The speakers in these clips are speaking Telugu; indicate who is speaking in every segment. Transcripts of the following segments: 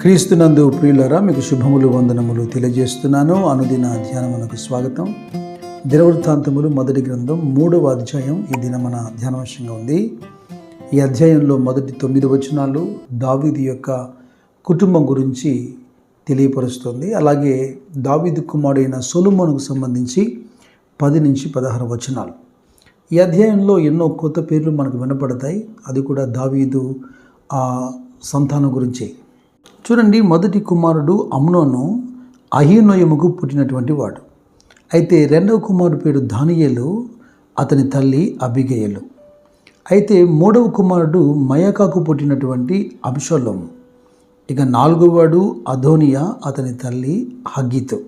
Speaker 1: క్రీస్తునందు ప్రియులరా మీకు శుభములు వందనములు తెలియజేస్తున్నాను. అనుదిన ధ్యానమునకు స్వాగతం. దినవృత్తాంతములు మొదటి గ్రంథం మూడవ అధ్యాయం. ఈ దిన మన ధ్యానవశంగా ఉంది. ఈ అధ్యాయంలో మొదటి తొమ్మిది వచనాలు దావీదు యొక్క కుటుంబం గురించి తెలియపరుస్తుంది. అలాగే దావీదు కుమారుడైన సొలుమోనుకు సంబంధించి పది నుంచి పదహారు వచనాలు. ఈ అధ్యాయంలో ఎన్నో కొత్త పేర్లు మనకు వినపడతాయి. అది కూడా దావీదు ఆ సంతానం గురించి. చూడండి మొదటి కుమారుడు అమ్నోను అహీనోయముకు పుట్టినటువంటి వాడు. అయితే రెండవ కుమారుడు పేరు దానియేలు అతని తల్లి అబిగేయలు అయితే మూడవ కుమారుడు మయకాకు పుట్టినటువంటి అబ్షలోము. ఇక నాలుగవవాడు అధోనియా అతని తల్లి హగ్గీతో.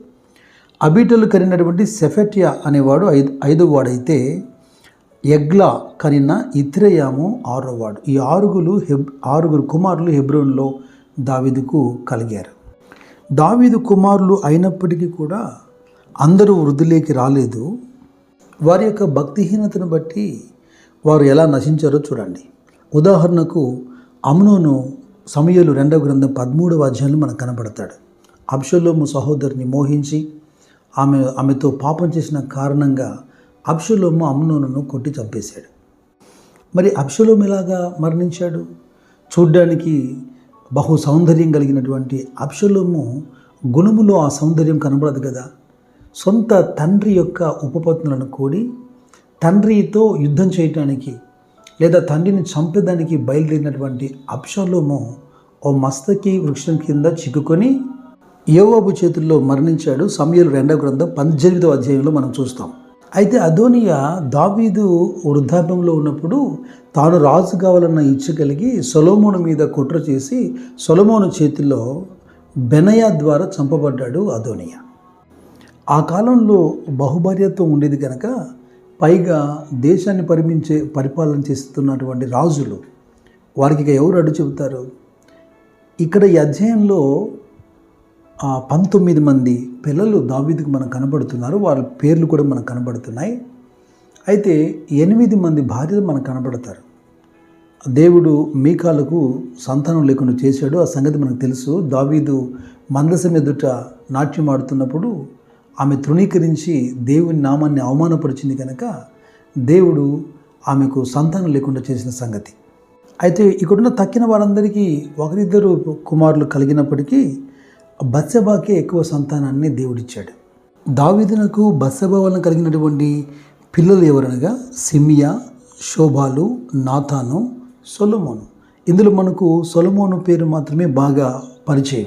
Speaker 1: అబీటలు కనినటువంటి సెఫెటియా అనేవాడు ఐదు ఐదవ వాడైతే ఎగ్లా కనిన ఇత్రయాము ఆరోవాడు ఈ ఆరుగురు హెబ్ ఆరుగురు కుమారులు హెబ్రోన్లో దావీదుకు కలిగారు. దావీదు కుమారులు అయినప్పటికీ కూడా అందరూ వృద్ధిలోకి రాలేదు. వారి యొక్క భక్తిహీనతను బట్టి వారు ఎలా నశించారో చూడండి. ఉదాహరణకు అమ్నోను సమయలు రెండవ గ్రంథం పదమూడవ అధ్యాయంలో మనకు కనబడతాడు. అబ్షలోము సహోదరిని మోహించి ఆమె ఆమెతో పాపం చేసిన కారణంగా అబ్షలోము అమ్నోను కొట్టి చంపేశాడు. మరి అబ్షలోము ఎలాగా మరణించాడు? చూడ్డానికి బహు సౌందర్యం కలిగినటువంటి అప్షలోము గుణములో ఆ సౌందర్యం కనబడదు కదా. సొంత తండ్రి యొక్క ఉపపత్నులను కూడి తండ్రితో యుద్ధం చేయటానికి లేదా తండ్రిని చంపేదానికి బయలుదేరినటువంటి అప్షలోము ఓ మస్తకి వృక్షం కింద చిక్కుకొని యోవాబు చేతుల్లో మరణించాడు. సమయలు రెండవ గ్రంథం పద్దెనిమిదవ అధ్యాయంలో మనం చూస్తాం. అయితే అదోనియా దావీదు వృద్ధాప్యంలో ఉన్నప్పుడు తాను రాజు కావాలన్న ఇచ్చ కలిగి సొలోమోను మీద కుట్ర చేసి సొలోమోను చేతిలో బెనయా ద్వారా చంపబడ్డాడు అదోనియా. ఆ కాలంలో బహుభార్యత్వం ఉండేది కనుక పైగా దేశాన్ని పరిమించే పరిపాలన చేస్తున్నటువంటి రాజులు వారికి ఇక ఎవరు అడ్డు చెబుతారు? ఇక్కడ ఈ అధ్యాయంలో పంతొమ్మిది మంది పిల్లలు దావీదుకు మనకు కనబడుతున్నారు. వాళ్ళ పేర్లు కూడా మనకు కనబడుతున్నాయి. అయితే ఎనిమిది మంది భార్యలు మనకు కనబడతారు. దేవుడు మీకాలకు సంతానం లేకుండా చేశాడు. ఆ సంగతి మనకు తెలుసు. దావీదు మందసం ఎదుట నాట్యం ఆడుతున్నప్పుడు ఆమె తృణీకరించి దేవుని నామాన్ని అవమానపరిచింది కనుక దేవుడు ఆమెకు సంతానం లేకుండా చేసిన సంగతి. అయితే ఇక్కడున్న తక్కిన వారందరికీ ఒకరిద్దరు కుమారులు కలిగినప్పటికీ బత్సబాకే ఎక్కువ సంతానాన్ని దేవుడిచ్చాడు. దావీదునకు బత్సబా వలన కలిగినటువంటి పిల్లలు ఎవరనగా? సిమియా శోభాలు నాథాను సొలమోను. ఇందులో మనకు సొలమోను పేరు మాత్రమే బాగా పరిచయం.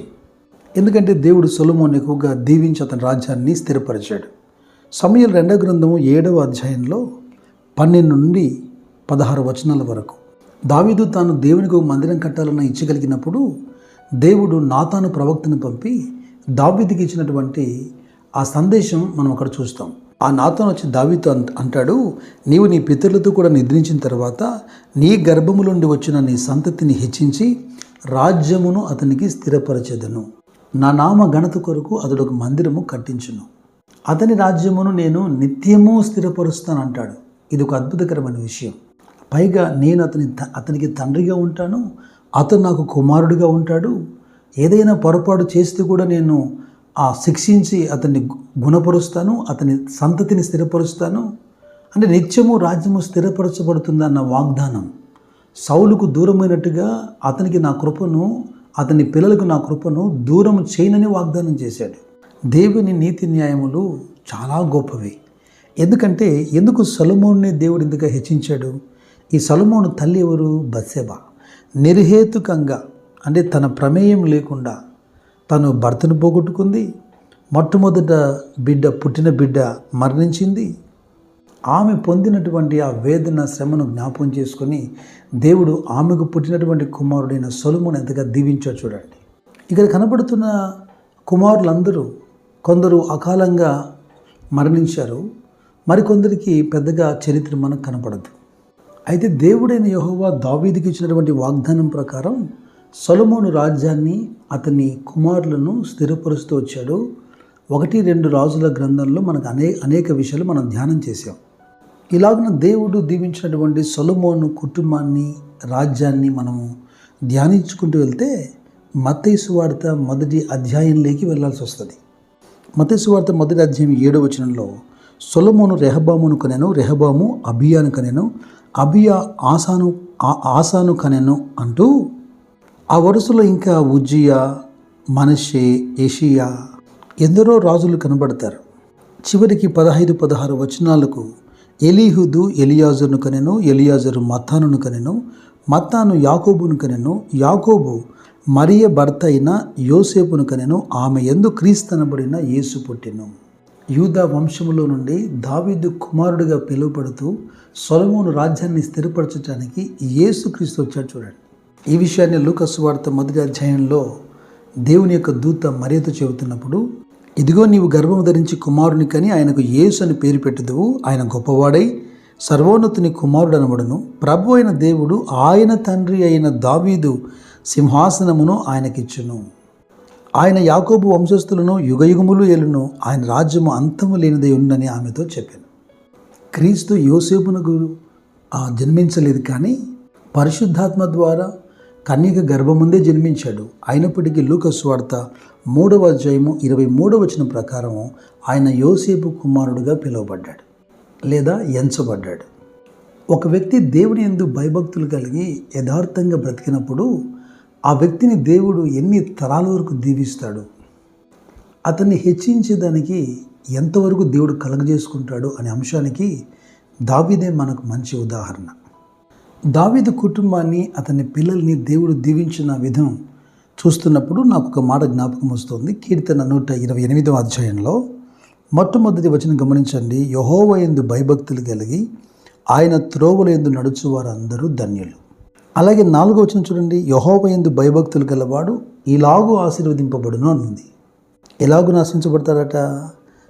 Speaker 1: ఎందుకంటే దేవుడు సొలమోను ఎక్కువగా దీవించి అతని రాజ్యాన్ని స్థిరపరిచాడు. సమయం రెండవ గ్రంథము ఏడవ అధ్యాయంలో పన్నెండు నుండి పదహారు వచనాల వరకు. దావీదు తాను దేవునికి ఒక మందిరం కట్టాలన్న ఇచ్చగలిగినప్పుడు దేవుడు నాతాను ప్రవక్తను పంపి దావీదికి ఇచ్చినటువంటి ఆ సందేశం మనం అక్కడ చూస్తాం. ఆ నాతను వచ్చి దావీతో అంటాడు నీవు నీ పితరులతో కూడా నిద్రించిన తర్వాత నీ గర్భములుండి వచ్చిన నీ సంతతిని హెచ్చించి రాజ్యమును అతనికి స్థిరపరచెదను. నా నామ ఘనత కొరకు అతడు ఒక మందిరము కట్టించును. అతని రాజ్యమును నేను నిత్యము స్థిరపరుస్తాను అంటాడు. ఇది ఒక అద్భుతకరమైన విషయం. పైగా నేను అతని అతనికి తండ్రిగా ఉంటాను అతను నాకు కుమారుడిగా ఉంటాడు. ఏదైనా పొరపాటు చేస్తే కూడా నేను ఆ శిక్షించి అతన్ని గుణపరుస్తాను అతని సంతతిని స్థిరపరుస్తాను. అంటే నిత్యము రాజ్యము స్థిరపరచబడుతుందన్న వాగ్దానం. సౌలుకు దూరమైనట్టుగా అతనికి నా కృపను అతని పిల్లలకు నా కృపను దూరం చేయనని వాగ్దానం చేశాడు. దేవుని నీతి న్యాయములు చాలా గొప్పవి. ఎందుకంటే ఎందుకు సొలమోన్ని దేవుడు ఇంతగా హెచ్చించాడు? ఈ సొలమోను తల్లి ఎవరు? బత్సెబా నిర్హేతుకంగా అంటే తన ప్రమేయం లేకుండా తను భర్తను పోగొట్టుకుంది మొట్టమొదట బిడ్డ పుట్టిన బిడ్డ మరణించింది. ఆమె పొందినటువంటి ఆ వేదన శ్రమను జ్ఞాపం చేసుకొని దేవుడు ఆమెకు పుట్టినటువంటి కుమారుడైన సొలుమును ఎంతగా దీవించో చూడండి. ఇక్కడ కనబడుతున్న కుమారులందరూ కొందరు అకాలంగా మరణించారు. మరికొందరికి పెద్దగా చరిత్ర మనకు కనపడదు. అయితే దేవుడైన యహోవా దావీదికి ఇచ్చినటువంటి వాగ్దానం ప్రకారం సొలమోను రాజ్యాన్ని అతని కుమారులను స్థిరపరుస్తూ వచ్చాడు. ఒకటి రెండు రాజుల గ్రంథంలో మనకు అనే అనేక విషయాలు మనం ధ్యానం చేసాం ఇలాగిన దేవుడు దీవించినటువంటి సొలమోను కుటుంబాన్ని రాజ్యాన్ని మనము ధ్యానించుకుంటూ వెళ్తే మతేసు వార్త మొదటి అధ్యాయంలోకి వెళ్ళాల్సి వస్తుంది. మతేసు వార్త మొదటి అధ్యాయం ఏడవ వచనంలో సొలమోను రెహబామును కనెను రెహబాము అభియాను కనెను అబియా ఆసాను ఆసాను కనెను అంటూ ఆ వరుసలో ఇంకా ఉజ్జియా మనషే ఏషియా ఎందరో రాజులు కనబడతారు. చివరికి పదహైదు పదహారు వచనాలకు ఎలీహుదు ఎలియాజరును కనెను ఎలియాజరు మత్తానును కనెను మత్తాను యాకోబును కనెను యాకోబు మరియ భర్త అయిన యోసేపును కనెను ఆమె ఎందు క్రీస్తనబడిన యేసు పుట్టెను. యూదా వంశములో నుండి దావీదు కుమారుడిగా పిలువబడుతూ సొలమోను రాజ్యాన్ని స్థిరపరచడానికి యేసుక్రీస్తు వచ్చాడు చూడండి. ఈ విషయాన్ని లూకస్ వార్త మొదటి అధ్యాయంలో దేవుని యొక్క దూత మర్యాద చెబుతున్నప్పుడు ఇదిగో నీవు గర్భము ధరించి కుమారుని కని ఆయనకు యేసు అని పేరు పెట్టుదువు. ఆయన గొప్పవాడై సర్వోన్నతుని కుమారుడు అనబడును. ప్రభు అయిన దేవుడు ఆయన తండ్రి అయిన దావీదు సింహాసనమును ఆయనకిచ్చును. ఆయన యాకోబు వంశస్థులను యుగయుగములు ఏలును ఆయన రాజ్యము అంతము లేనిదే ఉందని ఆమెతో చెప్పాను. క్రీస్తు యోసేపునకు జన్మించలేదు కానీ పరిశుద్ధాత్మ ద్వారా కన్యక గర్భముందే జన్మించాడు. అయినప్పటికీ లూకస్ వార్త మూడవ అధ్యాయము ఇరవై మూడవ వచ్చిన ప్రకారము ఆయన యోసేపు కుమారుడుగా పిలువబడ్డాడు లేదా ఎంచబడ్డాడు. ఒక వ్యక్తి దేవుని ఎందు భయభక్తులు కలిగి యథార్థంగా బ్రతికినప్పుడు ఆ వ్యక్తిని దేవుడు ఎన్ని తరాల వరకు దీవిస్తాడు? అతన్ని హెచ్చించేదానికి ఎంతవరకు దేవుడు కలగజేసుకుంటాడు అనే అంశానికి దావీదే మనకు మంచి ఉదాహరణ. దావీదు కుటుంబాన్ని అతని పిల్లల్ని దేవుడు దీవించిన విధం చూస్తున్నప్పుడు నాకు ఒక మాట జ్ఞాపకం వస్తుంది. కీర్తన నూట ఇరవై ఎనిమిదవ అధ్యాయంలో మొట్టమొదటి వచనం గమనించండి. యహోవ ఎందు భయభక్తులు కలిగి ఆయన త్రోవలందు నడుచు వారందరూ ధన్యులు. అలాగే నాలుగో వచ్చిన చూడండి యహోవయందు భయభక్తులు గలవాడు ఇలాగూ ఆశీర్వదింపబడును అనుంది. ఎలాగూ నాశించబడతాడట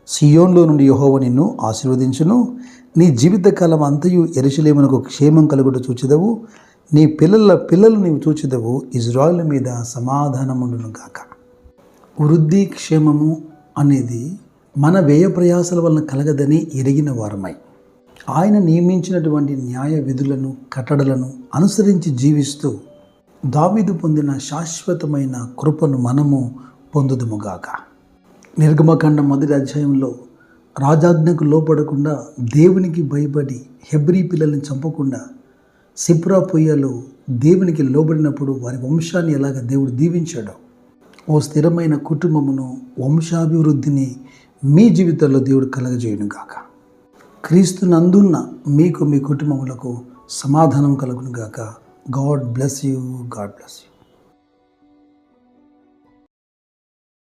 Speaker 1: సియోన్లో నుండి యహోవ నిన్ను ఆశీర్వదించును. నీ జీవితకాలం అంతయు ఎరుసలేమునకు క్షేమం కలుగుట చూచిదవు. నీ పిల్లల పిల్లలు నీవు చూచిదవు. ఇజ్రాయిల్ మీద సమాధానముండును గాక. వృద్ధి క్షేమము అనేది మన వ్యయ ప్రయాసాల వలన కలగదని ఎరిగిన వారమై. ఆయన నియమించినటువంటి న్యాయ విధులను కట్టడలను అనుసరించి జీవిస్తూ దావిదు పొందిన శాశ్వతమైన కృపను మనము పొందుదుముగాక. నిర్గమకాండ మొదటి అధ్యాయంలో రాజాజ్ఞకు లోపడకుండా దేవునికి భయపడి హెబ్రీ పిల్లల్ని చంపకుండా సిప్రా పొయ్యలో దేవునికి లోబడినప్పుడు వారి వంశాన్ని ఎలాగ దేవుడు దీవించాడో ఓ స్థిరమైన కుటుంబమును వంశాభివృద్ధిని మీ జీవితంలో దేవుడు కలగజేయను గాక క్రీస్తు నందున్న మీకు మీ కుటుంబములకు సమాధానం కలుగును గాక God bless you God bless you.